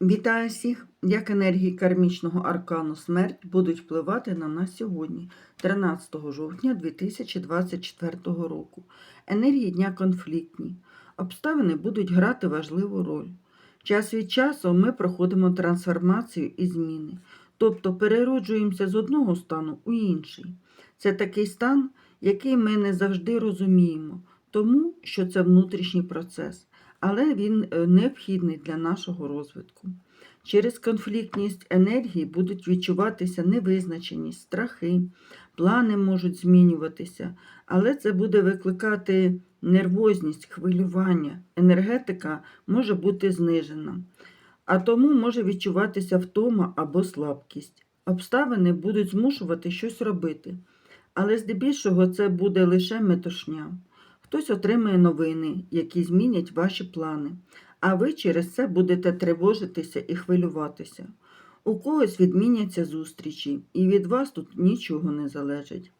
Вітаю всіх! Як енергії кармічного аркану смерть будуть впливати на нас сьогодні, 13 жовтня 2024 року. Енергії дня конфліктні. Обставини будуть грати важливу роль. Час від часу ми проходимо трансформацію і зміни, тобто перероджуємося з одного стану у інший. Це такий стан, який ми не завжди розуміємо, тому що це внутрішній процес але він е, необхідний для нашого розвитку. Через конфліктність енергії будуть відчуватися невизначеність, страхи, плани можуть змінюватися, але це буде викликати нервозність, хвилювання, енергетика може бути знижена, а тому може відчуватися втома або слабкість. Обставини будуть змушувати щось робити, але здебільшого це буде лише метушня. Хтось отримає новини, які змінять ваші плани, а ви через це будете тривожитися і хвилюватися. У когось відміняться зустрічі, і від вас тут нічого не залежить.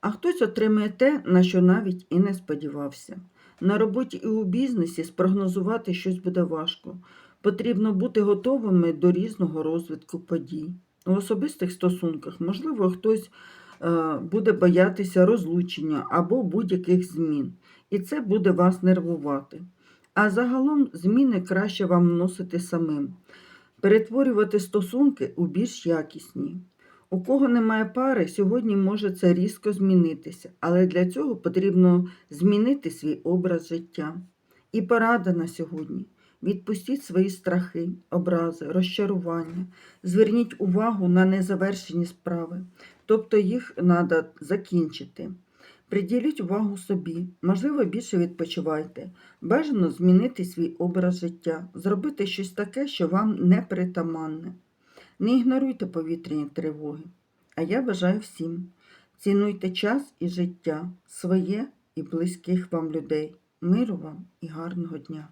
А хтось отримає те, на що навіть і не сподівався. На роботі і у бізнесі спрогнозувати щось буде важко. Потрібно бути готовими до різного розвитку подій. У особистих стосунках, можливо, хтось буде боятися розлучення або будь-яких змін і це буде вас нервувати. А загалом зміни краще вам вносити самим, перетворювати стосунки у більш якісні. У кого немає пари, сьогодні може це різко змінитися, але для цього потрібно змінити свій образ життя. І порада на сьогодні. Відпустіть свої страхи, образи, розчарування, зверніть увагу на незавершені справи, тобто їх треба закінчити. Приділіть увагу собі, можливо, більше відпочивайте. Бажано змінити свій образ життя, зробити щось таке, що вам не притаманне. Не ігноруйте повітряні тривоги. А я бажаю всім. Цінуйте час і життя, своє і близьких вам людей. Миру вам і гарного дня!